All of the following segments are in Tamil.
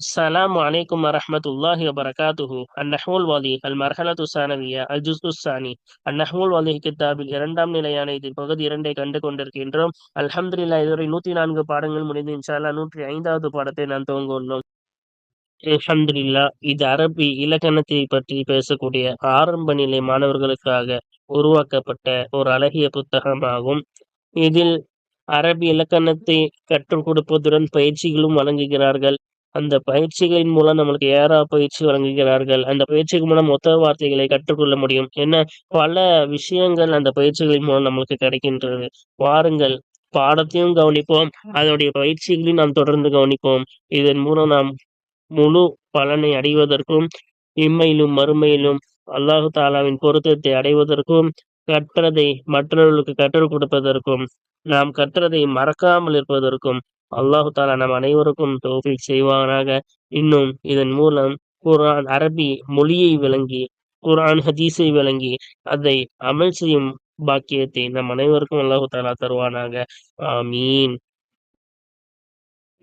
السلام عليكم ورحمة الله وبركاته النحو الوضيح المرحلة الثانوية الجزء الثاني النحو الوضيح கித்தாபில் இரண்டாம் நிலையான இதில் பகுதி இரண்டை கண்டு கொண்டிருக்கின்றோம் அல்ஹம்துலில்லா இதுவரை நூத்தி நான்கு பாடங்கள் முடிந்து இன்ஷால்லா நூற்றி ஐந்தாவது பாடத்தை நான் துவங்க உள்ளோம் அல்ஹம்துலில்லா இது அரபி இலக்கணத்தை பற்றி பேசக்கூடிய ஆரம்ப நிலை மாணவர்களுக்காக உருவாக்கப்பட்ட ஒரு அழகிய புத்தகமாகும் இதில் அரபி இலக்கணத்தை கற்றுக் கொடுப்பதுடன் பயிற்சிகளும் வழங்குகிறார்கள் அந்த பயிற்சிகளின் மூலம் நம்மளுக்கு ஏறா பயிற்சி வழங்குகிறார்கள். அந்த பயிற்சிக்கு மூலம் மொத்த வார்த்தைகளை கற்றுக்கொள்ள முடியும். என்ன பல விஷயங்கள் அந்த பயிற்சிகளின் மூலம் நம்மளுக்கு கிடைக்கின்றது. வாருங்கள். பாடத்தையும் கவனிப்போம். அதனுடைய பயிற்சிகளையும் நாம் தொடர்ந்து கவனிப்போம். இதன் மூலம் நாம் முழு பலனை அடைவதற்கும் இம்மையிலும் மறுமையிலும் அல்லாஹு தாலாவின் பொருத்தத்தை அடைவதற்கும் கற்றதை மற்றவர்களுக்கு கற்றுக் கொடுப்பதற்கும் நாம் கற்றதை மறக்காமல் இருப்பதற்கும் அல்லாஹு தாலா நம் அனைவருக்கும் தௌஃபீக் செய்வானாக. இன்னும் இதன் மூலம் குரான் அரபி மொழியை விளங்கி குர்ஆன் ஹதீஸை விளங்கி அதை அமல் செய்யும் பாக்கியத்தை நம் அனைவருக்கும் அல்லாஹு தாலா தருவானாக. ஆமீன்.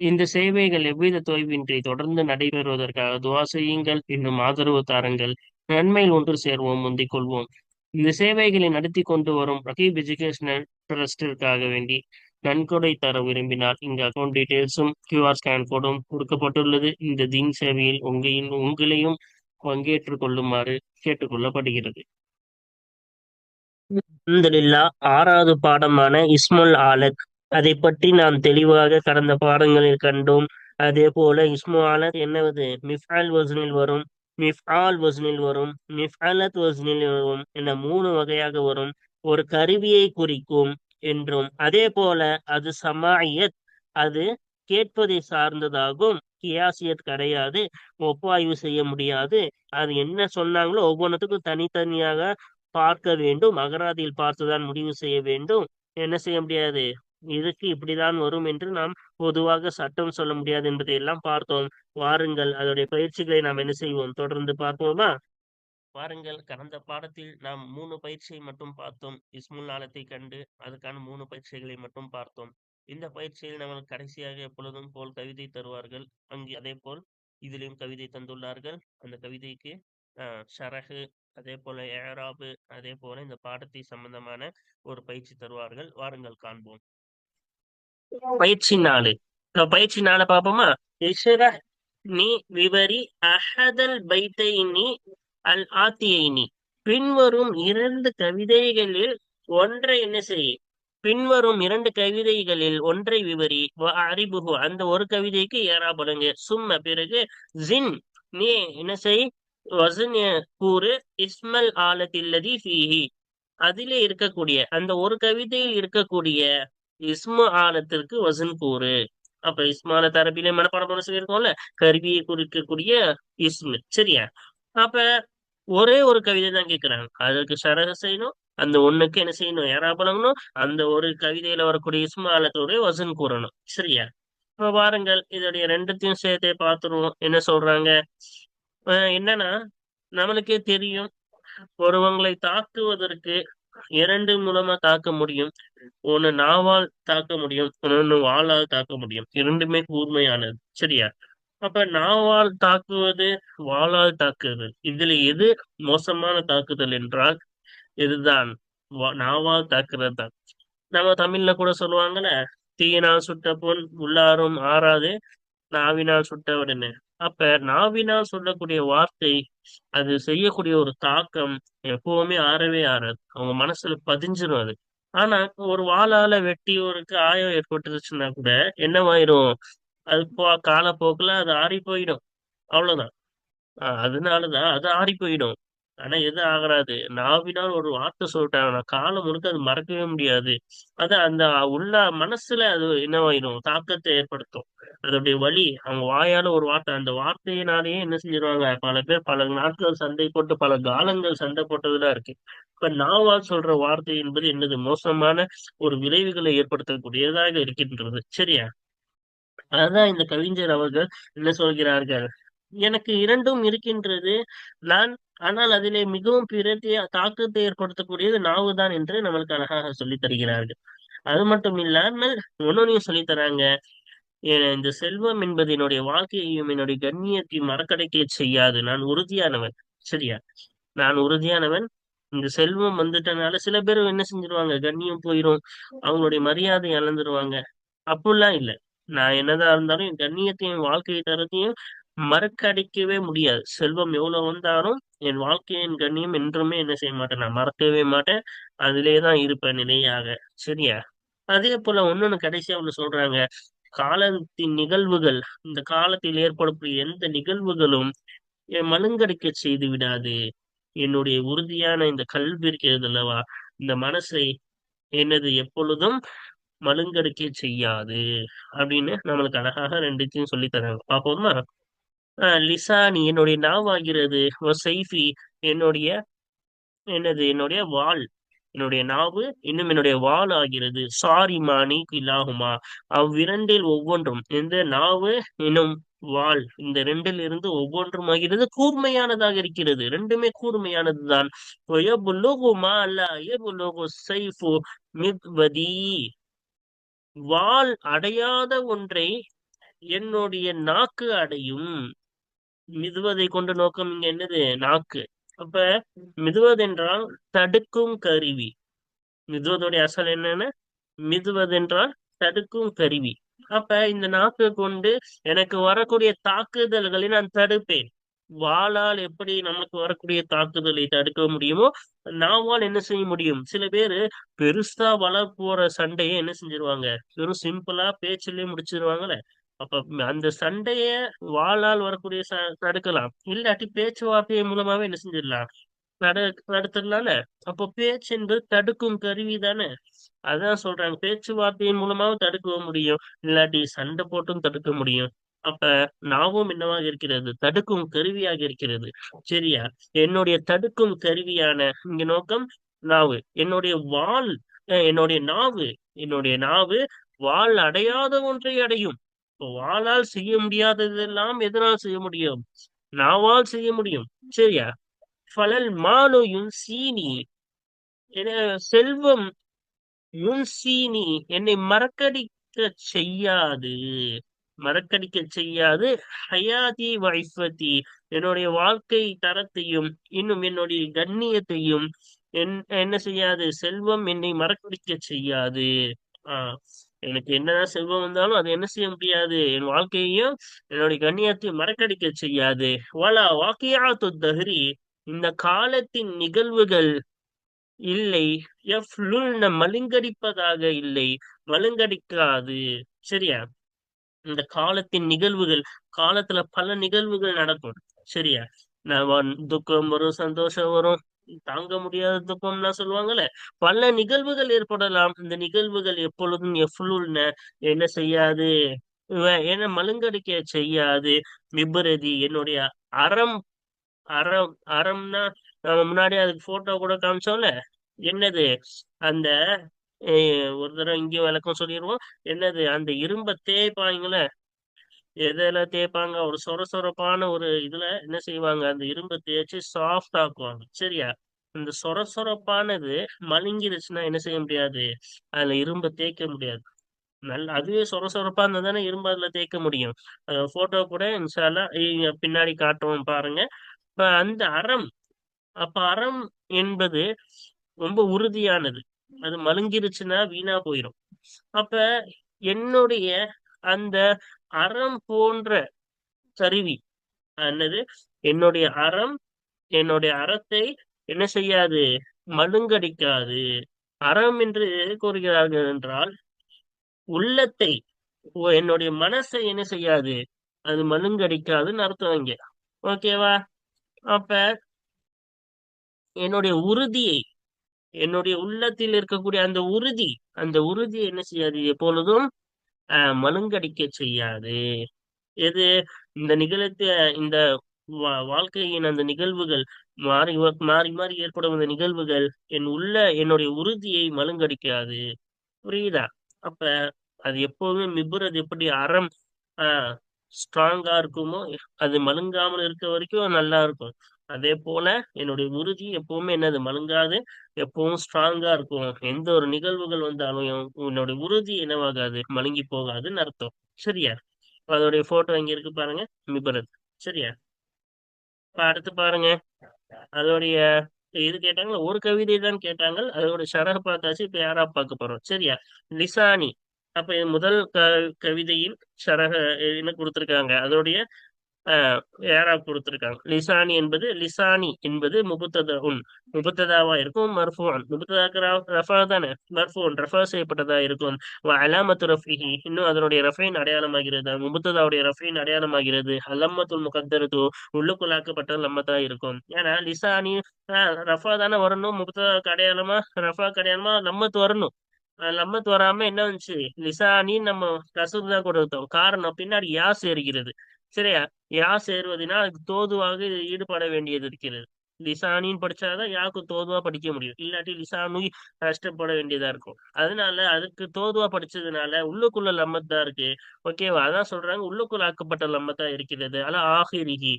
இந்த சேவைகள் எவ்வித தொய்வின்றி தொடர்ந்து நடைபெறுவதற்காக துவா செய்யுங்கள். இன்னும் ஆதரவு தாருங்கள். நன்மையில் ஒன்று சேர்வோம் முந்திக் கொள்வோம். இந்த சேவைகளை நடத்தி கொண்டு வரும் ரகீப் எஜுகேஷனல் ட்ரஸ்டிற்காக வேண்டி நன்கொடை தர விரும்பினால் இங்கு அக்கௌண்ட் டீடைல்ஸும் கியூஆர் ஸ்கேன் கோடும் கொடுக்கப்பட்டுள்ளது. இந்த தீன் சேவையில் உங்களின் உங்களையும் பங்கேற்றுக் கொள்ளுமாறு கேட்டுக்கொள்ளப்படுகிறது. அலமதுல்லா ஆறாவது பாடமான இஸ்முல் ஆலக். அதை பற்றி நாம் தெளிவாக கடந்த பாடங்களில் கண்டோம். அதே போல இஸ்மு ஆலக் என்னவது? மிஃபால் வசனில் வரும் மிஃபால் வசனில் வரும் மிஃபாலத் வசனில் வரும் என மூணு வகையாக வரும். ஒரு கருவியை குறிக்கும் என்றும். அதே போல அது சமாயத் அது கேட்பதை சார்ந்ததாகும். கியாசியத் கிடையாது. ஒப்பாய்வு செய்ய முடியாது. அது என்ன சொன்னாங்களோ ஒவ்வொன்றுத்துக்கும் தனித்தனியாக பார்க்க வேண்டும். அகராதியில் பார்த்துதான் முடிவு செய்ய வேண்டும். என்ன செய்ய முடியாது? இதுக்கு இப்படிதான் வரும் என்று நாம் பொதுவாக சட்டம் சொல்ல முடியாது என்பதை எல்லாம் பார்த்தோம். வாருங்கள் அதோடைய பயிற்சிகளை நாம் என்ன செய்வோம்? தொடர்ந்து பார்ப்போமா? பாருங்கள் கடந்த பாடத்தில் நாம் மூணு பயிற்சியை மட்டும் பார்த்தோம். இஸ்முல் ஆலத்தை கண்டு அதுக்கான மூணு பயிற்சிகளை மட்டும் பார்த்தோம். இந்த பயிற்சியில் நம்ம கடைசியாக எப்பொழுதும் போல் கவிதை தருவார்கள். அங்கே அதே போல் இதிலையும் கவிதை தந்துள்ளார்கள். அந்த கவிதைக்கு ஷரகு அதே போல ஏராபு அதே போல இந்த பாடத்தை சம்பந்தமான ஒரு பயிற்சி தருவார்கள். வாருங்கள் காண்போம். பயிற்சி நாலு பயிற்சி நாளை பாப்போமா நீ விவரி அஹதல் பைத்தைனி அல் ஆத்தியைனி. பின்வரும் இரண்டு கவிதைகளில் ஒன்றை என்ன செய்? பின்வரும் இரண்டு கவிதைகளில் ஒன்றை விவரி. அறிபுகு அந்த ஒரு கவிதைக்கு ஏறா படுங்க. சும்ம பிறகு ஜின். நீ என்ன செய்? வசன் கூறு இஸ்மல் ஆலத்தில்லதி ஃபீஹி. அதிலே இருக்கக்கூடிய அந்த ஒரு கவிதையில் இருக்கக்கூடிய இஸ்மு ஆலத்திற்கு வசன் கூறு. அப்ப இஸ்மால தரப்பிலே மனப்பாடம் பண்ண சொல்லியிருக்கோம்ல? கருவியை குறிக்கக்கூடிய இஸ்மு. சரியா? அப்ப ஒரே ஒரு கவிதை தான் கேட்கிறாங்க அதுக்கு சரக செய்யணும் அந்த ஒண்ணுக்கு என்ன செய்யணும் யாரா பழங்கணும் அந்த ஒரு கவிதையில வரக்கூடிய இஸ்மு வசன் கூறணும். சரியா? இப்ப பாருங்கள் இதோடைய ரெண்டுத்தையும் சேர்த்தே பார்த்துருவோம். என்ன சொல்றாங்க? என்னன்னா நம்மளுக்கே தெரியும் ஒருவங்களை தாக்குவதற்கு இரண்டு மூலமா தாக்க முடியும். ஒண்ணு நாவால் தாக்க முடியும் ஒன்னு வாளால் தாக்க முடியும். இரண்டுமே கூர்மையானது. சரியா? அப்ப நாவால் தாக்குவது வாளால் தாக்குதல். இதுல எது மோசமான தாக்குதல் என்றால் இதுதான். நாவால் தாக்குறது தான் நம்ம தமிழ்ல கூட சொல்லுவாங்கல்ல தீயினால் சுட்ட பொன் உள்ளாரும் ஆறாது நாவினால் சுட்டவடுன்னு அப்ப நாவினால் சொல்லக்கூடிய வார்த்தை அது செய்யக்கூடிய ஒரு தாக்கம் எப்பவுமே ஆறவே ஆறாது. அவங்க மனசுல பதிஞ்சிடும் அது. ஆனா ஒரு வாளால வெட்டி ஒருக்கு ஆயம் ஏற்பட்டுருச்சுன்னா கூட என்னவாயிரும்? அது போ காலப்போக்குல அது ஆறி போயிடும். அவ்வளவுதான். அதனாலதான் அது ஆறி போயிடும். ஆனா எது ஆகறாது நாவினால் ஒரு வார்த்தை சொல்லிட்டாங்கன்னா காலம் முழுக்க அது மறக்கவே முடியாது. அது அந்த உள்ள மனசுல அது என்னவாயிடும்? தாக்கத்தை ஏற்படுத்தும். அதோடைய வழி அவங்க வாயால ஒரு வார்த்தை அந்த வார்த்தையினாலேயே என்ன செஞ்சிருவாங்க? பல பேர் பல நாட்கள் சண்டை போட்டு பல காலங்கள் சண்டை போட்டதுலாம் இருக்கு. இப்ப நாவால் சொல்ற வார்த்தை என்பது என்னது? மோசமான ஒரு விளைவுகளை ஏற்படுத்தக்கூடியதாக இருக்கின்றது. சரியா? அதான் இந்த கவிஞர் அவர்கள் என்ன சொல்கிறார்கள்? எனக்கு இரண்டும் இருக்கின்றது. நான் ஆனால் அதிலே மிகவும் பிரத்திய தாக்கத்தை ஏற்படுத்தக்கூடியது நாவுதான் என்று நம்மளுக்கு அழகாக சொல்லி தருகிறார்கள். அது மட்டும் இல்லாமல் ஒன்னொன்னையும் சொல்லி தராங்க. இந்த செல்வம் என்பது என்னுடைய வாழ்க்கையையும் என்னுடைய கண்ணியத்தையும் மறக்கடைக்க செய்யாது. நான் உறுதியானவன். சரியா? நான் உறுதியானவன். இந்த செல்வம் வந்துட்டனால சில பேர் என்ன செஞ்சிருவாங்க? கண்ணியம் போயிரும். அவங்களுடைய மரியாதை இழந்துருவாங்க. அப்படிலாம் இல்ல. நான் என்னதான் இருந்தாலும் என் கண்ணியத்தையும் என் வாழ்க்கை தரத்தையும் மறக்கடிக்கவே முடியாது. செல்வம் எவ்வளவு வந்தாலும் என் வாழ்க்கையின் கண்ணியம் என்றுமே என்ன செய்ய மாட்டேன். நான் மறக்கவே மாட்டேன். அதிலே தான் இருப்பேன் நிலையாக. சரியா? அதே போல ஒன்னொன்னு கடைசியா ஒண்ணு சொல்றாங்க. காலத்தின் நிகழ்வுகள் இந்த காலத்தில் ஏற்படக்கூடிய எந்த நிகழ்வுகளும் என் மழுங்கடிக்க செய்து விடாது. என்னுடைய உறுதியான இந்த கல்வி இருக்கிறது அல்லவா இந்த மனசை என்னது எப்பொழுதும் மழுங்கடிக்க செய்யாது அப்படின்னு நம்மளுக்கு அழகாக ரெண்டுத்தையும் சொல்லி தராங்க. பார்ப்போமா? லிசா லிசானி என்னுடைய நாவாகிறது. சைஃபி என்னுடைய என்னது? என்னுடைய வாள். என்னுடைய நாவு இன்னும் என்னுடைய வாள் ஆகிறது சாரி மானி இலாகுமா அவ்விரண்டில் ஒவ்வொன்றும். இந்த நாவு இன்னும் வாள். இந்த ரெண்டில் இருந்து ஒவ்வொன்றும் ஆகிறது கூர்மையானதாக இருக்கிறது. ரெண்டுமே கூர்மையானதுதான். ஒயபுல்லுகுமா வால் வாள் அடையாத ஒன்றை என்னுடைய நாக்கு அடையும். மிதுவதை கொண்ட நோக்கம் இங்க என்னது? நாக்கு. அப்ப மிதுவதென்றால் தடுக்கும் கருவி. மிதுவதோடைய அசல் என்னன்னா? மிதுவதென்றால் தடுக்கும் கருவி. அப்ப இந்த நாக்கு கொண்டு எனக்கு வரக்கூடிய தாக்குதல்களை நான் தடுப்பேன். வாளால் எப்படி நமக்கு வரக்கூடிய தாக்குதலை தடுக்க முடியுமோ நாவால் என்ன செய்ய முடியும்? சில பேரு பெருசா வள போற சண்டையை என்ன செஞ்சிருவாங்க? வெறும் சிம்பிளா பேச்சிலேயே முடிச்சிருவாங்கல்ல. அப்ப அந்த சண்டைய வாளால் வரக்கூடிய ச தடுக்கலாம். இல்லாட்டி பேச்சுவார்த்தை மூலமாவே என்ன செஞ்சிடலாம்? நட தடுத்துடலாம்ல அப்போ பேச்சு என்பது தடுக்கும் கருவி தானே. அதான் சொல்றாங்க. பேச்சுவார்த்தையின் மூலமாவும் தடுக்க முடியும். இல்லாட்டி சண்டை போட்டும் தடுக்க முடியும். அப்ப நாவும் என்னவாக இருக்கிறது? தடுக்கும் கருவியாக இருக்கிறது. சரியா? என்னுடைய தடுக்கும் கருவியான இங்க நோக்கம் நாவு. என்னுடைய வாள் என்னுடைய நாவு. என்னுடைய நாவு வாள் அடையாத ஒன்றை அடையும். இப்போ வாளால் செய்ய முடியாததெல்லாம் எதனால் செய்ய முடியும்? நாவால் செய்ய முடியும். சரியா? ஃபலல் மானுயும் சீனி. செல்வம் யுன்சீனி என்னை மறக்கடிக்க செய்யாது. மறக்கடிக்க செய்யாது. ஹயாதி வைஃபதி என்னுடைய வாழ்க்கை தரத்தையும் இன்னும் என்னுடைய கண்ணியத்தையும் என் என்ன செய்யாது? செல்வம் என்னை மறக்கடிக்க செய்யாது. ஆஹ் எனக்கு என்னதான் செல்வம் வந்தாலும் அது என்ன செய்ய முடியாது? என் வாழ்க்கையையும் என்னுடைய கண்ணியத்தையும் மறக்கடிக்க செய்யாது. வலா வாக்கியாத்து தஹ்ரி இந்த காலத்தின் நிகழ்வுகள் இல்லை. எஃப்லுல்ன மழுங்கடிப்பதாக இல்லை. மலுங்கடிக்காது சரியா? இந்த காலத்தின் நிகழ்வுகள் காலத்துல பல நிகழ்வுகள் நடக்கும். சரியா? நான் துக்கம் வரும் சந்தோஷம் வரும். தாங்க முடியாத துக்கம்லாம் சொல்லுவாங்கல்ல. பல நிகழ்வுகள் ஏற்படலாம். இந்த நிகழ்வுகள் எப்பொழுதும் எஃப்லுல்ன என்ன செய்யாது? என்ன மழுங்கடிக்க செய்யாது. விபரதி என்னுடைய அறம் அறம் அறம்னா நம்ம முன்னாடி அதுக்கு போட்டோ கூட காமிச்சோம்ல. என்னது? அந்த ஒரு தடவை இங்கேயும் விளக்கம் சொல்லிடுவோம் என்னது அந்த இரும்ப தேய்ப்பாங்களே? எதில் தேய்ப்பாங்க? ஒரு சொர சொரப்பான ஒரு இதுல என்ன செய்வாங்க? அந்த இரும்பை தேய்ச்சி சாஃப்ட் ஆக்குவாங்க. சரியா? இந்த சொர சொரப்பானது மழுங்கிருச்சுன்னா என்ன செய்ய முடியாது? அதுல இரும்பை தேய்க்க முடியாது. நல்ல அதுவே சொர சொரப்பா இருந்தா தானே இரும்பு அதுல தேய்க்க முடியும். போட்டோ கூட இன்ஷால்லா பின்னாடி காட்டுவோம் பாருங்க. இப்ப அந்த அறம் அப்ப அறம் என்பது ரொம்ப உறுதியானது. அது மழுங்கிருச்சுன்னா வீணா போயிடும் அப்ப என்னுடைய அந்த அறம் போன்ற கருவி என்னது? என்னுடைய அறம் என்னுடைய அறத்தை என்ன செய்யாது? மழுங்கடிக்காது. அறம் என்று கூறுகிறார்கள் என்றால் உள்ளத்தை என்னுடைய மனசை என்ன செய்யாது? அது மழுங்கடிக்காதுன்னு அர்த்தம் இங்க. ஓகேவா? அப்ப என்னுடைய உறுதியை என்னுடைய உள்ளத்தில் இருக்கக்கூடிய அந்த உறுதி அந்த உறுதி என்ன செய்யாது? எப்பொழுதும் ஆஹ் மழுங்கடிக்க செய்யாது. எது? இந்த நிகழ்த்த இந்த வா- வாழ்க்கையின் அந்த நிகழ்வுகள் மாறி மாறி மாறி ஏற்படும் அந்த நிகழ்வுகள் என் உள்ள என்னுடைய உறுதியை மழுங்கடிக்காது. புரியுதா? அப்ப அது எப்போதுமே மிபுறது எப்படி? அறம் ஆஹ் ஸ்ட்ராங்கா இருக்குமோ அது மழுங்காமல் இருக்க வரைக்கும் நல்லா இருக்கும். அதே போல என்னுடைய உறுதி எப்பவுமே என்னது? மழுங்காது எப்பவும் ஸ்ட்ராங்கா இருக்கும். எந்த ஒரு நிகழ்வுகள் வந்தாலும் என்னுடைய உறுதி என்னவாகாது? மழுங்கி போகாதுன்னு அர்த்தம். சரியா? அதோடைய போட்டோ இங்க இருக்கு பாருங்க. மிபரத் சரியா? இப்ப அடுத்து பாருங்க. அதோடைய இது கேட்டாங்க ஒரு கவிதை தான் கேட்டாங்க. அதோட ஷரஹ் பார்த்தாச்சு. இப்ப யாரா பார்க்க போறோம்? சரியா? லிசானி. அப்ப இது முதல் க கவிதையின் ஷரஹ என்ன கொடுத்திருக்காங்க? அதோடைய ஆஹ் யாரா கொடுத்திருக்காங்க. லிசானி என்பது லிசானி என்பது முபுத்ததா உன் முபத்ததாவா இருக்கும் மர்ஃபூன் முபத்ததாக்கு ரஃபா தானே? மர்ஃபூன் ரஃபா செய்யப்பட்டதா இருக்கும். அலாமத்து ரஃபிஹி இன்னும் அதனுடைய ரஃபைன் அடையாளமாகிறது முபுத்ததாவுடைய ரஃபைன் அடையாளமாகிறது. அலம்மத்துல் முகத்தருது உள்ளுக்குள்ளாக்கப்பட்ட லம்மத்தா இருக்கும். ஏன்னா லிசானி ஆஹ் ரஃபா தானே வரணும் முபுத்ததாவுக்கு அடையாளமா ரஃபாக்கு அடையாளமா லம்மத்து வரணும். அஹ் வராம என்ன வந்துச்சு? லிசானி நம்ம கசூர் தான் கொடுத்தோம் காரணம் பின்னாடி யா சேர்கிறது. சரியா? யா சேருவதுனா அதுக்கு தோதுவாக ஈடுபட வேண்டியது இருக்கிறது. லிசானின்னு படிச்சாதான் யாக்கு தோதுவா படிக்க முடியும். இல்லாட்டி லிசானு கஷ்டப்பட வேண்டியதா இருக்கும். அதனால அதுக்கு தோதுவா படிச்சதுனால உள்ளுக்குள்ள லம்மத்தா இருக்கு. ஓகேவா? அதான் சொல்றாங்க உள்ளுக்குள்ள ஆக்கப்பட்ட லம்மத்தா இருக்கிறது. அதான் ஆகிரிகி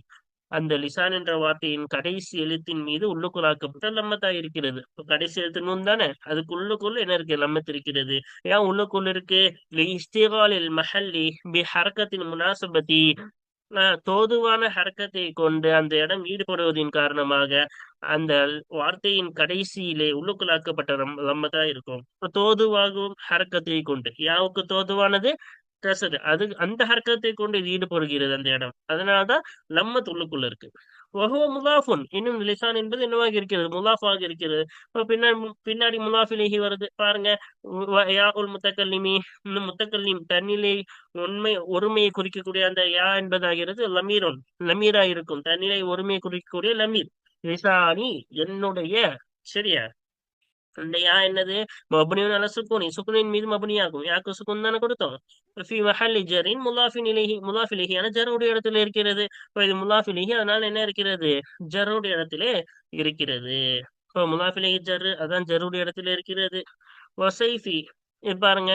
அந்த லிசான் என்ற வார்த்தையின் கடைசி எழுத்தின் மீது உள்ளுக்குள்ளாக்கப்பட்ட லம்மத்தா இருக்கிறது. கடைசி எழுத்து நூன் தானே? அதுக்கு உள்ளுக்குள்ள என்ன இருக்கு? லம்மத் இருக்கிறது. ஏன் உள்ளுக்குள்ள இருக்கு? இஸ்திகாலில் மஹல்லி பி ஹரக்கத்தின் முனாசபதி. தோதுவான ஹரக்கத்தை கொண்டு அந்த இடம் ஈடுபடுவதின் காரணமாக அந்த வார்த்தையின் கடைசியிலே உள்ளுக்குள்ளாக்கப்பட்ட லம்மதா இருக்கும். தோதுவாகும் ஹரக்கத்தை கொண்டு. யாவுக்கு தோதுவானது? கசடு அது அந்த ஹர்க்கத்தை கொண்டு இது ஈடுபடுகிறது அந்த இடம். அதனாலதான் லம்மத் துள்ளுக்குள்ள இருக்கு. வஹுவ முலாஃபுன் இன்னும் லிசான் என்பது என்னவாக இருக்கிறது? முலாஃபாக இருக்கிறது. இப்போ பின்னாடி பின்னாடி முலாஃபிலேஹி வருது. பாருங்க. யாகுல் முத்தக்கல்லிமி. இன்னும் முத்தக்கல்லிம் தன்னிலை உண்மை ஒருமையை குறிக்கக்கூடிய அந்த யா என்பதாகிறது லமீரோன். லமீரா இருக்கும். தன்னிலை ஒருமையை குறிக்கக்கூடிய லமீர். லிசானி என்னுடைய சரியா? அந்த யா என்னது மபனியுன் அல சுக்குனி சுக்குனின் மீது மபனியாகும் யாக்கு சுக்குன் தானே கொடுத்தோம் ஃபி மஹல்லி ஜரின் முலாஃபின் இலேஹி முலாஃபிலேஹியான ஜருடைய இடத்துல இருக்கிறது இப்போ இது முலாஃபிலேஹி அதனால என்ன இருக்கிறது ஜருடைய இடத்திலே இருக்கிறது இப்போ முலாஃபிலேஹி ஜரு அதான் ஜருடைய இடத்துல இருக்கிறது ஒசைஃபி பாருங்க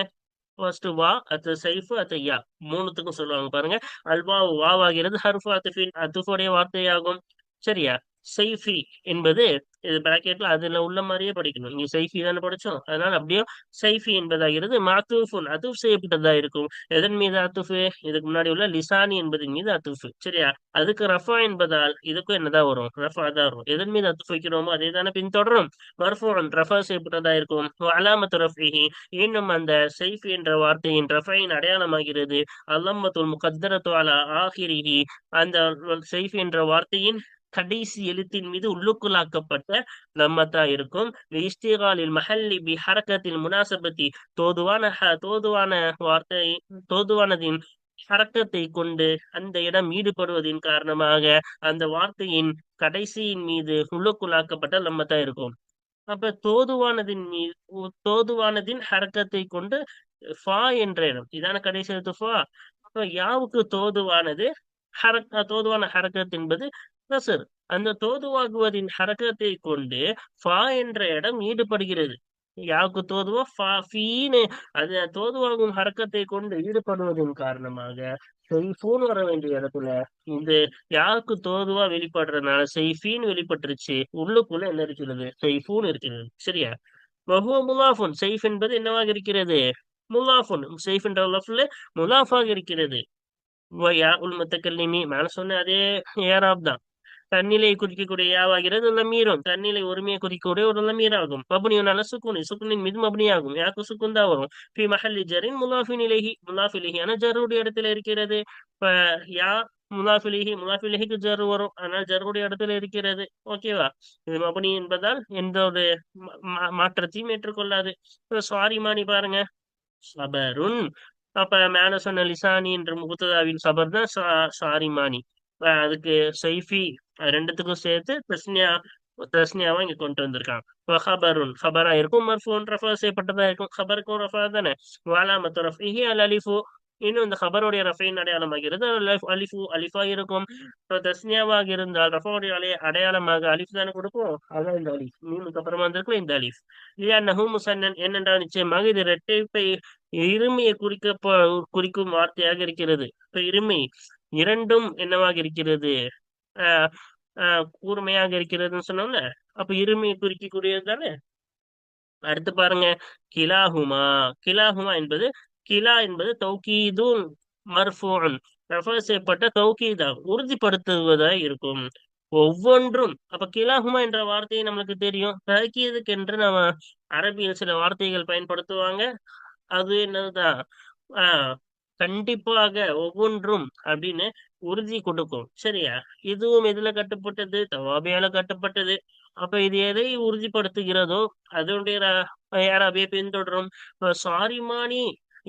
ஃபர்ஸ்ட் வா அத்து சைஃபு அத்து யா மூணுத்துக்கும் சொல்லுவாங்க பாருங்க அல்வா வாவாகிறது ஹர்ஃபு அத்துஃபின் அத்துஃபோடைய வார்த்தையாகும் சரியா செய்ஃபி e என்பது இது பிராக்கெட்ல அதுல உள்ள மாதிரியே படிக்கணும். நீ செய்ஃபி e தானே படிச்சோம். அதனால அப்படியே சைஃபி e என்பதாகிறது மாத்தூஃபுன். அத்துஃப் செய்யப்பட்டதா இருக்கும். எதன் மீது அத்துஃபு இதுக்கு முன்னாடி உள்ள லிசானி என்பதின் மீது அத்துஃபு சரியா? அதுக்கு ரஃபா என்பதால் இதுக்கும் என்னதான் வரும்? ரஃபா தான் வரும். எதன் மீது அத்துஃப் வைக்கிறோமோ அதே தானே பின்தொடரும். மர்ஃபோன் ரஃபா செய்யப்பட்டதா இருக்கும். அலாமத்து ரஃபிஹி. இன்னும் அந்த சைஃபி என்ற வார்த்தையின் ரஃபையின் அடையாளமாகிறது. அல்லம்மத்துல் முகத்தரத்துவாலா ஆஹிரிஹி. அந்த சைஃபி என்ற வார்த்தையின் கடைசி எழுத்தின் மீது உள்ளுக்குள்ளாக்கப்பட்ட லம்மத்தா இருக்கும். இஸ்திகாலில் மஹல்லி பி ஹரக்கத்தில் முனாசபத்தி. தோதுவான தோதுவான வார்த்தை தோதுவானதின் ஹரக்கத்தை கொண்டு அந்த இடம் ஈடுபடுவதின் காரணமாக அந்த வார்த்தையின் கடைசியின் மீது உள்ளுக்குள்ளாக்கப்பட்ட லம்மத்தா இருக்கும். அப்ப தோதுவானதின் மீது தோதுவானதின் ஹரக்கத்தை கொண்டு ஃபா என்ற இடம். இதான கடைசி எழுத்து ஃபா. அப்ப யாவுக்கு தோதுவானது? ஹரக் தோதுவான ஹரக்கத் என்பது கசர் அந்த தோதுவாகுவதின் ஹரக்கத்தை கொண்டு ஃபா என்ற இடம் ஈடுபடுகிறது. யாவுக்கு தோதுவா ஃபா ஃபீனு அது தோதுவாகும் ஹரக்கத்தை கொண்டு ஈடுபடுவதன் காரணமாக செய்ஃபூன் வர வேண்டிய இடத்துல இந்த யாருக்கு தோதுவா வெளிப்படுறதுனால செய்ஃபீன் வெளிப்பட்டுருச்சு உள்ளுக்குள்ள என்ன இருக்கிறது? செய்ஃபூன் இருக்கிறது. சரியா? வஹுவ முலாஃபுன். செய்ஃப் என்பது என்னவாக இருக்கிறது? முலாஃபுன். செய்ஃப் என்ற லஃப்ல முலாஃபாக இருக்கிறது. யா உல் முத்தக்கல்லிமி. மேல சொன்ன அதே ஏராப் தான். தண்ணிலை குறிக்கக்கூடிய யாவாகிறது? லமீரம் தன்னிலை ஒருமையை குறிக்கக்கூடிய ஒரு லமீராகும் மபுனியுனால சுக்குனி. சுக்குனின் மீது மபுனியாகும் யாக்கு சுக்குன் தான் வரும்? பி மஹல்லி ஜரின் முலாஃபினிலேஹி முலாஃபிலிஹியான ஜருடைய இடத்துல இருக்கிறது. இப்ப யா முலாஃபிலிஹி. முலாஃபிலிஹிக்கு ஜரு வரும். ஆனால் ஜருடைய இடத்துல இருக்கிறது. ஓகேவா இது மபுனி என்பதால் எந்த ஒரு மாற்றத்தையும் ஏற்றுக்கொள்ளாது. சாரி மாணி பாருங்க. சபருன். அப்ப மேல சொன்ன லிசானி என்ற முகுத்ததாவின் சபர் தான் சாரி மாணி அதுக்கு சைஃபி ரெண்டுத்துக்கும் சேர்த்து தஸ்னியா தஸ்னியாவா இங்க கொண்டு வந்திருக்காங்க. ஹபருன் ஹபரா இருக்கும் மர்ஃபூன் ரஃபா செய்யப்பட்டதா இருக்கும். ஹபருக்கும் ரஃபா தானே. வாலாமத்து ரஃபிஹி அல் அலிஃபு. இன்னும் இந்த ஹபருடைய ரஃபைன் அடையாளமாகிறது. அலிஃபு அலிஃபா இருக்கும். தஸ்னியாவாக இருந்தால் ரஃபாவுடைய அலைய அடையாளமாக அலிஃப் தானே கொடுப்போம் அதான் இந்த அலிஃப். மீனுக்கு அப்புறமா வந்திருக்கும் இந்த அலிஃப். இல்லையா நஹு முசன்னன் என்னென்றால் நிச்சயமாக இது இரட்டைப்பை இருமையை குறிக்க குறிக்கும் வார்த்தையாக இருக்கிறது. இப்ப இருமை இரண்டும் என்னவாக இருக்கிறது? கூர்மையாக இருக்கிறதுன்னு சொன்னோம்ல அப்ப இருமையை குறிக்கக்கூடியது தானே? அடுத்து பாருங்க கிலாஹுமா கிலாஹுமா என்பது கிலா என்பது தௌகீதுன் மர்ஃபூன் ரெஃபர் செய்யப்பட்ட தௌகீதா உறுதிப்படுத்துவதா இருக்கும். ஒவ்வொன்றும் அப்ப கிலாகுமா என்ற வார்த்தையை நம்மளுக்கு தெரியும். தகீதுக்கு என்று நம்ம அரபியில் சில வார்த்தைகள் பயன்படுத்துவாங்க. அது என்னதுதான்? ஆஹ் கண்டிப்பாக ஒவ்வொன்றும் அப்படின்னு உறுதி கொடுக்கும். சரியா? இதுவும் எதுல கட்டுப்பட்டது? தவாபியால கட்டுப்பட்டது. அப்ப இது எதை உறுதிப்படுத்துகிறதோ அதனுடைய யாராவே பின்தொடரும்? சாரிமானி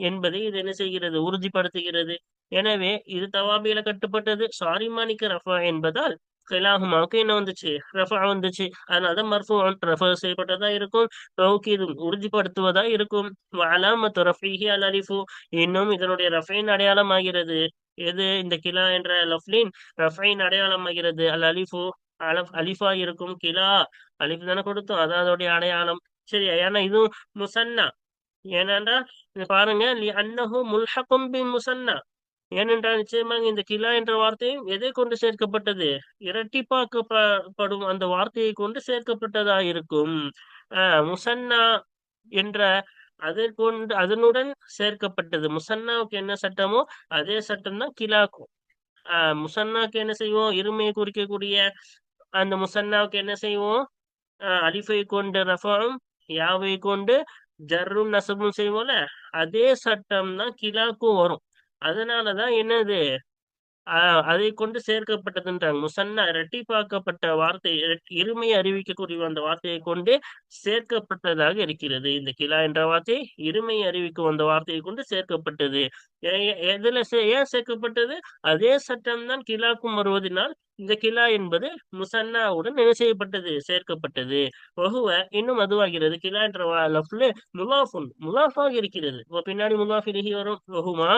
என்பதை இது என்ன செய்கிறது? உறுதிப்படுத்துகிறது. எனவே இது தவாபியில கட்டுப்பட்டது. சாரிமானிக்கு ரஃபா என்பதால் கிலாகுமாவுக்கு என்ன வந்துச்சு. ரஃபா வந்துச்சு. அதனால மர்ஃபூன் ரஃபா செய்யப்பட்டதா இருக்கும். தௌக்கீது உறுதிப்படுத்துவதா இருக்கும். அலாமத்து ரஃபீஹி அல் அலிஃபு இன்னும் இதனுடைய ரஃபைன் அடையாளமாகிறது எது? இந்த கிலா என்ற லஃப்லின் ரஃபைன் அடையாளமாகிறது அல் அலிஃபு அலஃப் அலிஃபா இருக்கும் கிலா. அலிஃப் தானே கொடுத்தோம். அதான் அதோடைய அடையாளம். சரியா ஏன்னா இதுவும் முசன்னா. ஏனென்றா பாருங்க அன்னஹு முல்ஹக்கும் பி முசன்னா. ஏனென்றால் நிச்சயமாக இந்த கிலா என்ற வார்த்தையும் எதை கொண்டு சேர்க்கப்பட்டது? இரட்டிப்பாக்கப்படும் அந்த வார்த்தையை கொண்டு சேர்க்கப்பட்டதா இருக்கும். ஆஹ் முசன்னா என்ற அதை கொண்டு அதனுடன் சேர்க்கப்பட்டது. முசன்னாவுக்கு என்ன சட்டமோ அதே சட்டம் தான் கிலாக்கும். ஆஹ் முசன்னாவுக்கு என்ன செய்வோம்? இருமையை குறிக்கக்கூடிய அந்த முசன்னாவுக்கு என்ன செய்வோம்? அலிஃபை கொண்டு ரஃபாவும் யாவை கொண்டு ஜர்ரும் நசபும் செய்வோம்ல அதே சட்டம் தான் கிலாக்கும் வரும். அதனாலதான் என்னது? ஆஹ் அதை கொண்டு சேர்க்கப்பட்டதுன்றாங்க. முசன்னா இரட்டிப்பாக்கப்பட்ட வார்த்தை இருமை அறிவிக்கக்கூடிய அந்த வார்த்தையை கொண்டு சேர்க்கப்பட்டதாக இருக்கிறது. இந்த கிலா என்ற வார்த்தை இருமை அறிவிக்கும் அந்த வார்த்தையை கொண்டு சேர்க்கப்பட்டது. எதுல ஏன் சேர்க்கப்பட்டது? அதே சட்டம் தான் கிலாக்கும் வருவதனால் இந்த கிலா என்பது முசன்னாவுடன் என்ன செய்யப்பட்டது? சேர்க்கப்பட்டது. வகுவ இன்னும் அதுவாகிறது. கிலா என்ற லஃப்ல முலாஃபுன் முலாஃபாக இருக்கிறது. பின்னாடி முலாஃபிலிகி வரும். வகுமா?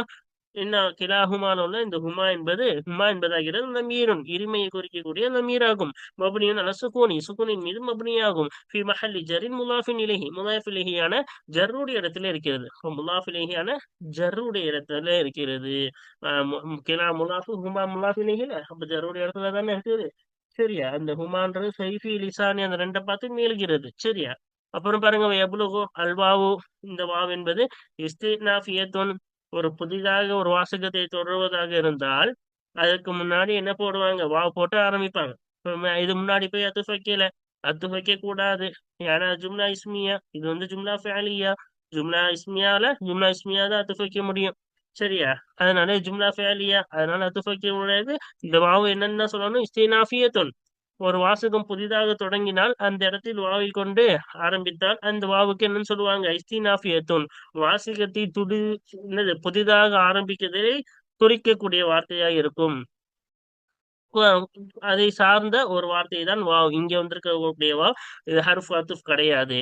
என்ன கிலா உள்ள இந்த ஹுமா என்பது ஹுமா என்பதாகிறது நமீரன் இருமையை குறிக்கக்கூடிய நமீராகும் மபுனியன் நல்ல சுகூனி சுகுனின் மீது மபுனியாகும். ஃபி மஹல்லி ஜரின் முலாஃபின் இலகி முலாஃபிலேஹியான ஜர்ருடைய இடத்துல இருக்கிறது. முலாஃபிலேஹியான ஜர்ருடைய இடத்துல இருக்கிறது. கிலா முலாஃபு ஹுமா முலாஃபிலேகில அப்ப ஜர்ருடைய இடத்துல தானே இருக்குது. சரியா? அந்த ஹுமான்றது சைஃபி லிசானி அந்த ரெண்டை பார்த்து மீளுகிறது. சரியா? அப்புறம் பாருங்க எவ்வளவு அல்வாவு இந்த வாவ் என்பது இஸ்தினாஃபியத்துன் ஒரு புதிதாக ஒரு வாசகத்தை தொடர்வதாக இருந்தால் அதுக்கு முன்னாடி என்ன போடுவாங்க? வா போட்டு ஆரம்பிப்பாங்க. இது முன்னாடி போய் அத்து வைக்கல. அத்து வைக்க கூடாது ஏன்னா ஜும்லா இஸ்மியா. இது வந்து ஜும்லா ஃபேலியா. ஜும்லா இஸ்மியால ஜும்லா இஸ்மியா தான் அத்து வைக்க முடியும். சரியா? அதனால ஜும்லா ஃபேலியா. அதனால அத்து வைக்க முடியாது இந்த வாவு என்னன்னு சொல்லணும்? இஸ்தினாஃபியத்துன். ஒரு வாசகம் புதிதாக தொடங்கினால் அந்த இடத்தில் வாவை கொண்டு ஆரம்பித்தால் அந்த வாவுக்கு என்னன்னு சொல்லுவாங்க? ஐஸ்தினாஃபியத்துன் வாசகத்தை துடி என்னது புதிதாக ஆரம்பிக்கிறதை குறிக்கக்கூடிய வார்த்தையா இருக்கும். அதை சார்ந்த ஒரு வார்த்தை தான் வாவ். இங்க வந்திருக்கக்கூடிய வாவ் இது ஹர்ஃப் அத்துஃப் கிடையாது.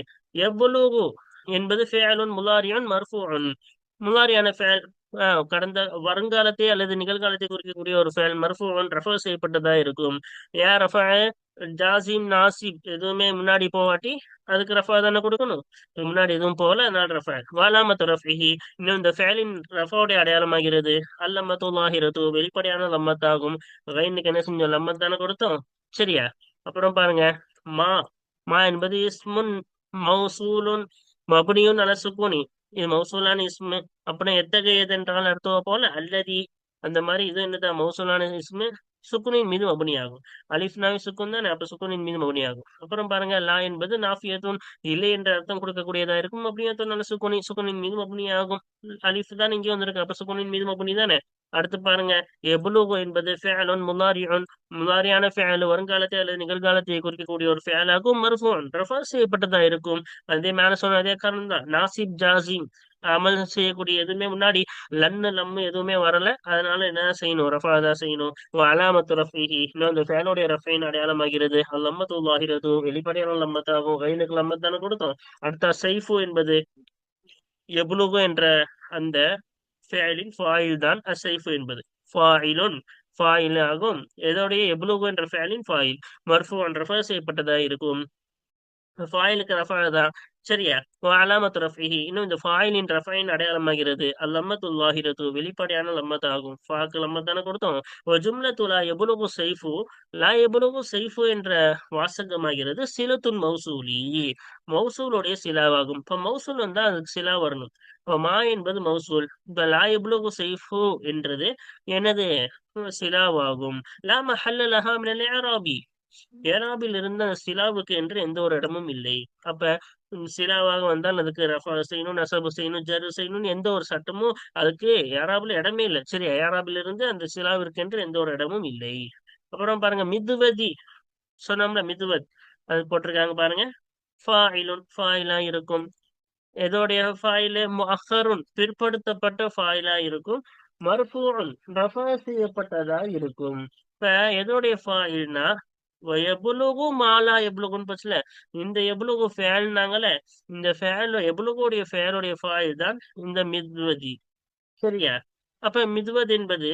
எவ்வளவு என்பது ஃபேலுன் முலாரியான் மர்ஃபூன் முலாரியான ஃபேல் கடந்த வருங்காலத்தை அல்லது நிகழ்காலத்தை குறிக்கக்கூடிய ஒரு ஃபேல் மர்ஃபூன் ரெஃபர் செய்யப்பட்டதா இருக்கும். ஏன் ரஃப ஜாசிம் நாசிப் எதுவுமே முன்னாடி போவாட்டி அதுக்கு ரஃபா தானே கொடுக்கணும்? முன்னாடி எதுவும் போகல அதனால ரஃபா. வாலாமத்து ரஃபிஹி இன்னும் இந்த ஃபேலின் ரஃபாவுடைய அடையாளமாகிறது. அல்லம்மத்துல்லாஹிரத்து வெளிப்படையான லம்மத்தாகும். கைனுக்கு என்ன செஞ்சோம்? லம்மத் தானே கொடுத்தோம். சரியா? அப்புறம் பாருங்க. மா மா என்பது இஸ்முன் மௌசூலுன் மபுனியும் அல சுக்குனி இது மௌசூலான இஸ்மு அப்புறம் எத்தகையது என்றால் அர்த்தம் போல அல்லதி. அந்த மாதிரி இது என்னதான் மௌசூலான இஸ்மு சுக்குனின் மீது மபுனியாகும் அலிஃப்னாவி சுக்குன் தானே? அப்ப சுக்குனின் மீது மபுனியாகும் அப்புறம் பாருங்க லா என்பது நாஃபியத்துன் இல்லை என்ற அர்த்தம் கொடுக்கக்கூடியதா இருக்கும். அப்படியே நல்ல சுக்குனி சுக்குனின் மீது மபுனியாகும் அலிஃப் தான் இங்கே வந்திருக்கு. அப்ப சுக்குனின் மீது மபுனி தானே? அடுத்து பாருங்க எபுலுகு என்பது ஃபேலுன் முலாரியோன் முலாரியான ஃபேல் வருங்காலத்தை அல்லது நிகழ்காலத்தை குறிக்கக்கூடிய ஒரு ஃபேலாகும் மருஃபூன். ரெஃபர் செய்யப்பட்டதா இருக்கும். அதே மேல சொன்ன அதே காரணம் தான் நாசிப் ஜாசிம் அமல் செய்யக்கூடிய எதுவுமே முன்னாடி லன்னு லம்மு எதுவுமே வரல. அதனால என்ன செய்யணும்? ரஃபா தான் செய்யணும். அலாமத்து ரஃபிஹி. இன்னும் அந்த ஃபேனுடைய ரஃபைன் அடையாளமாகிறது. லம்மத்து உள்ளாகிறது வெளிப்படையான லம்மத்தாகும். கைனுக்கு லம்மத்தானே கொடுத்தோம். அடுத்த சைஃபு என்பது எபுலுகு என்ற அந்த ஃபேலின் ஃபாயில் தான் அசைஃபு என்பது ஃபாயிலுன் ஃபாயில் ஆகும் எதோடைய எபுலுகு என்ற ஃபேலின் ஃபாயில் மர்ஃபு ரஃபா செய்யப்பட்டதா இருக்கும் ஃபாயிலுக்கு ரஃபா தான் சரியா? அலாமத் ரஃபிஹி. இன்னும் இந்த ஃபாயிலின் ரஃபைன் அடையாளமாகிறது. அல்லம்மத்துல் லாஹிரத்து வெளிப்படையான லம்மத் ஆகும் ஃபாக்கு லம்மத் தானே கொடுத்தோம். ஒரு ஜும்லத்து லா எபுலுகு சைஃபு லா எபுலுகு சைஃபு என்ற வாசகமாகிறது. சிலத்துன் மௌசூலி. மௌசூலுடைய சிலாவாகும். இப்ப மௌசூல் வந்தா அதுக்கு சிலா வரணும். இப்ப மா என்பது மௌசூல். இப்ப லா எபுலுகு சைஃபு என்றது எனது சிலாவாகும். லா மஹல்ல லஹா மினல் இஅராபி ஏராபில் இருந்த சிலாவுக்கு என்று எந்த ஒரு இடமும் இல்லை. அப்ப சிலாவாக வந்தால் அதுக்கு ரஃபா செய்யணும் நசபு செய்யணும் ஜரு செய்யணும்னு எந்த ஒரு சட்டமும் அதுக்கு ஏராபில் இடமே இல்லை. சரி ஏராபில் இருந்து அந்த சிலாவிற்கென்று எந்த ஒரு இடமும் இல்லை. அப்புறம் பாருங்க மிதுவதி. சொன்னோம்ல மிதுவத். அது போட்டிருக்காங்க பாருங்க. ஃபாயிலுன் ஃபாயிலா இருக்கும். எதோடைய ஃபாயிலு? முஅக்கருன் பிற்படுத்தப்பட்ட ஃபாயிலா இருக்கும். மர்ஃபூன் ரஃபா செய்யப்பட்டதா இருக்கும். இப்ப எதோடைய ஃபாயில்னா எவ்வளவோ மாலா எவ்வளவுன்னு பச்சுல இந்த எவ்வளவு ஃபேல்னாங்கல்ல இந்த ஃபேல் எவ்வளவுடைய ஃபேலுடைய ஃபாயில் தான் இந்த மித்வதி. சரியா? அப்ப மிதுவது என்பது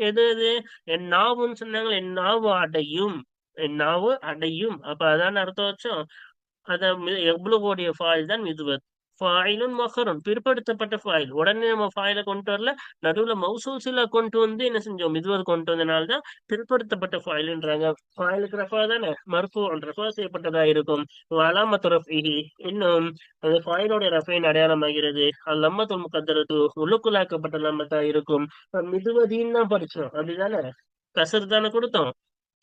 எது எது? என் நாவுன்னு சொன்னாங்க என் நாவு அடையும். என் நாவு அடையும். அப்ப அதான் அர்த்தம் வச்சோம். அத எவ்வளவுடைய ஃபாயில் தான் மிதுவத். ஃபாயிலும் மொஹரும். பிற்படுத்தப்பட்ட ஃபாயில் உடனே நம்ம ஃபாயில கொண்டு வரல. நடுவுல மவுசூசில கொண்டு வந்து என்ன செஞ்சோம்? மிதுவது கொண்டு வந்தனால தான் பிற்படுத்தப்பட்ட ஃபாயில்ன்றாங்க ஃபாயிலுக்கு ரஃபா தானே? மறுப்பு ரஃபா செய்யப்பட்டதா இருக்கும். அலாமத்து ரஃபிஹி இன்னும் அந்த ஃபாயிலோட ரஃபைன் அடையாளமாகிறது. அது லம்மத்துல் முகத்தரத்து. உள்ளுக்குள்ளாக்கப்பட்ட லம்மத்தா இருக்கும். மிதுவதின்னு தான் படிச்சோம். அப்படிதானே? கசர் தானே கொடுத்தோம்.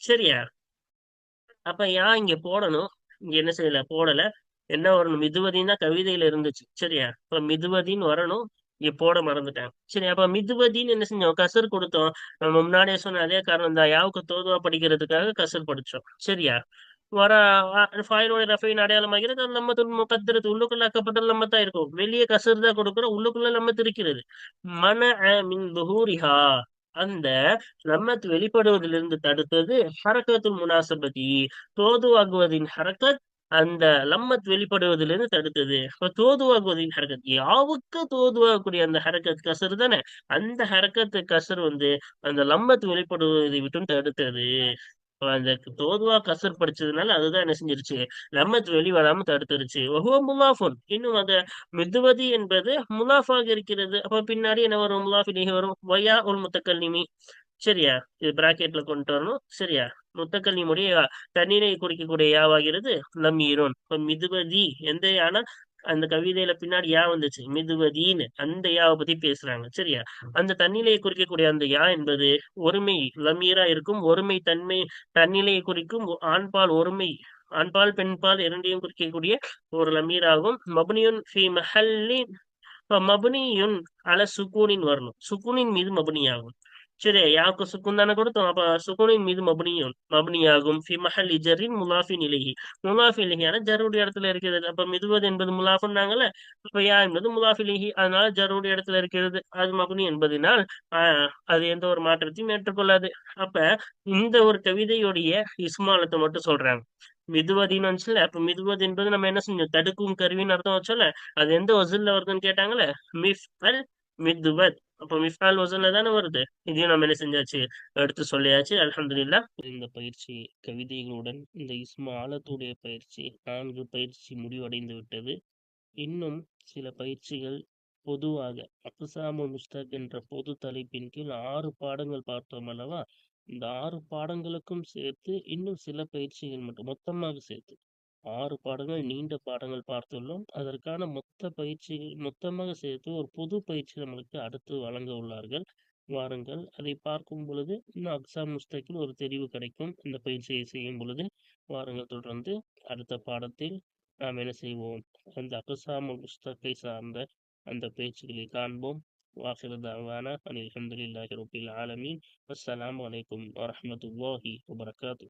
சரியா? அப்ப ஏன் இங்க போடணும்? இங்க என்ன செய்யல? போடல. என்ன வரணும்? மிதுவதின்னு தான் கவிதையில இருந்துச்சு. சரியா? அப்ப மிதுவதின்னு வரணும். இங்க போட மறந்துட்டேன். சரி அப்ப மிதுவதின்னு என்ன செஞ்சோம்? கசர் கொடுத்தோம். நம்ம முன்னாடியே சொன்ன அதே காரணம் தான். யாவுக்கு தோதுவா படிக்கிறதுக்காக கசர் படிச்சோம். சரியா? வர ஃபாயிலோட ரஃபைன் அடையாளமாகிறது அது நம்ம முகத்திரத்து உள்ளுக்குள்ள அக்கப்பட்டது நம்ம தான் இருக்கும். வெளியே கசர் தான் கொடுக்குறோம். உள்ளுக்குள்ள நம்ம இருக்கிறது மன மின் துஹூரிஹா. அந்த லம்மத் வெளிப்படுவதிலிருந்து தடுத்தது ஹரக்கத்துல் முனாசபதி. தோதுவாகுவதின் ஹரக்கத் அந்த லம்மத் வெளிப்படுவதிலிருந்து தடுத்தது. இப்போ தோதுவாகுவதின் ஹரக்கத். யாவுக்கு தோதுவாகக்கூடிய அந்த ஹரக்கத்? கசர் தானே. அந்த ஹரக்கத்து கசர் வந்து அந்த லம்மத் வெளிப்படுவதை விட்டும் தடுத்தது. அந்த தோதுவா கசர் படிச்சதுனால அதுதான் என்ன செஞ்சிருச்சு? லம்மத் வெளிவராம தடுத்துருச்சு. ஒஹுவ முலாஃபுன். இன்னும் அந்த மிதுவதி என்பது முலாஃபாக இருக்கிறது. அப்ப பின்னாடி என்ன வரும்? முலாஃபினிக வரும். வயா உல் முத்தக்கல்லிமி. சரியா. இது பிராக்கெட்ல கொண்டு வரணும். சரியா. முத்தக்கல்லிமுடைய தண்ணீரை குறிக்கக்கூடிய யாவாகிறது? லம்மீரோன் இப்ப மிதுவதி எந்த யானா? அந்த கவிதையில பின்னாடி யா வந்துச்சு. மிதுவதின்னு. அந்த யாவை பத்தி பேசுறாங்க. சரியா. அந்த தன்னிலையை குறிக்கக்கூடிய அந்த யா என்பது ஒருமை. லமீரா இருக்கும் ஒருமை தன்மை. தன்னிலையை குறிக்கும் ஆண்பால் ஒருமை. ஆண்பால் பெண்பால் இரண்டையும் குறிக்கக்கூடிய ஒரு லமீராகும் மபுனியுன் ஃபி மஹல்லின் மபுனியுன் அல சுக்கூனின் வரணும். சுக்கூனின் மீது மபுனியாகும். சரி யாக்கு சுக்குன் தானே கொடுத்தோம் அப்ப சுக்குனின் மீது மபுனியும் மபுனியாகும் ஃபி மஹல் ஜரின் முலாஃபின் இலகி முலாஃபி இலகியான ஜருடைய இடத்துல இருக்கிறது அப்ப மிதுவது என்பது முலாஃபுன்னாங்கல்ல அப்ப யா என்பது முலாஃபிலிஹி அதனால ஜருடைய இடத்துல இருக்கிறது அது மபுனி என்பதனால் ஆஹ் அது எந்த ஒரு மாற்றத்தையும் ஏற்றுக்கொள்ளாது அப்ப இந்த ஒரு கவிதையுடைய இஸ்மாலத்தை மட்டும் சொல்றாங்க மிதுவதின்னு வந்துச்சுல அப்ப மிதுவது என்பது நம்ம என்ன செஞ்சோம் தடுக்கும் கருவின்னு அர்த்தம் வச்சோம்ல அது எந்த வசூல்ல வருதுன்னு கேட்டாங்கல்ல மிஃபல் மிதுவத் அப்ப மிஃபால் வசன்ல தானே வருது? இதையும் நம்ம என்ன செஞ்சாச்சு? எடுத்து சொல்லியாச்சு. அலமதுல்லா இந்த பயிற்சி கவிதைகளுடன் இந்த இஸ்மா ஆலத்துடைய பயிற்சி நான்கு பயிற்சி முடிவடைந்து விட்டது. இன்னும் சில பயிற்சிகள் பொதுவாக அப்சாமு முஸ்தக் என்ற பொது தலைப்பின் கீழ் ஆறு பாடங்கள் பார்த்தோம் அல்லவா? இந்த ஆறு பாடங்களுக்கும் சேர்த்து இன்னும் சில பயிற்சிகள் மட்டும் மொத்தமாக சேர்த்து. ஆறு பாடங்கள் நீண்ட பாடங்கள் பார்த்துள்ளோம் அதற்கான மொத்த பயிற்சிகள் மொத்தமாக சேர்த்து ஒரு பொது பயிற்சி நம்மளுக்கு அடுத்து வழங்க உள்ளார்கள் வாருங்கள் அதை பார்க்கும் பொழுது இன்னும் அக்ஸாம் முஸ்தகில் ஒரு தெரிவு கிடைக்கும் இந்த பயிற்சியை செய்யும் பொழுது வாருங்கள் தொடர்ந்து அடுத்த பாடத்தில் நாம் என்ன செய்வோம் அந்த அக்ஸாமுல் முஸ்தகை சார்ந்த அந்த பயிற்சிகளை காண்போம் واخر دعوانا ان الحمد لله رب العالمين والسلام عليكم ورحمه الله وبركاته